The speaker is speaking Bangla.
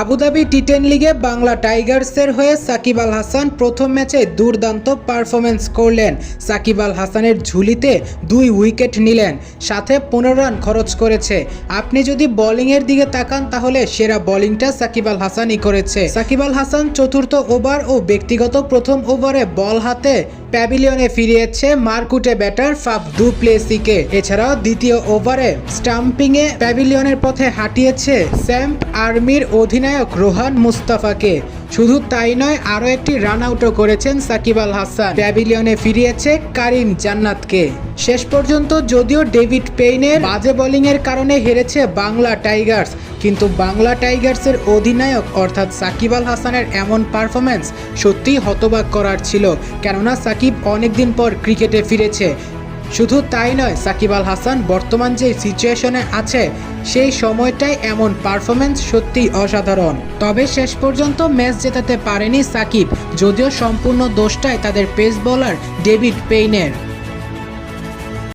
আবুধাবি টি টেন লিগে বাংলা টাইগার্সের হয়ে সাকিব আল হাসান প্রথম ম্যাচে দুর্দান্ত পারফরমেন্স করলেন। সাকিব আল হাসানের ঝুলিতে দুই উইকেট নিলেন, সাথে পনেরো রান খরচ করেছে। আপনি যদি বোলিংয়ের দিকে তাকান, তাহলে সেরা বোলিংটা সাকিব আল হাসানই করেছে। সাকিব আল হাসান চতুর্থ ওভার ও ব্যক্তিগত প্রথম ওভারে বল হাতে প্যাভিলিয়নে ফিরিয়েছে মারকুটে ব্যাটার ফাফ দু প্লেসিকে এছাড়াও দ্বিতীয় ওভারে স্টাম্পিংয়ে প্যাভিলিয়নের পথে হাঁটিয়েছে স্যাম্প আর্মির অধিনায়ক রোহান মুস্তাফাকে। শুধু তাই নয়, আরও একটি রান আউটও করেছেন সাকিব আল হাসান। প্যাভিলিয়নে ফিরিয়েছে কারিম জান্নাতকে। শেষ পর্যন্ত যদিও ডেভিড পেইনের বাজে বোলিংয়ের কারণে হেরেছে বাংলা টাইগার্স, কিন্তু বাংলা টাইগার্সের অধিনায়ক অর্থাৎ সাকিব আল হাসানের এমন পারফরম্যান্স সত্যিই হতবাক করার ছিল। কেননা সাকিব অনেকদিন পর ক্রিকেটে ফিরেছে। শুধু তাই নয়, সাকিব আল হাসান বর্তমান যে সিচুয়েশনে আছে, সেই সময়টাই এমন পারফরমেন্স সত্যিই অসাধারণ। তবে শেষ পর্যন্ত ম্যাচ জেতাতে পারেনি সাকিব, যদিও সম্পূর্ণ দোষটাই তাদের পেস বোলার ডেভিড পেইনের।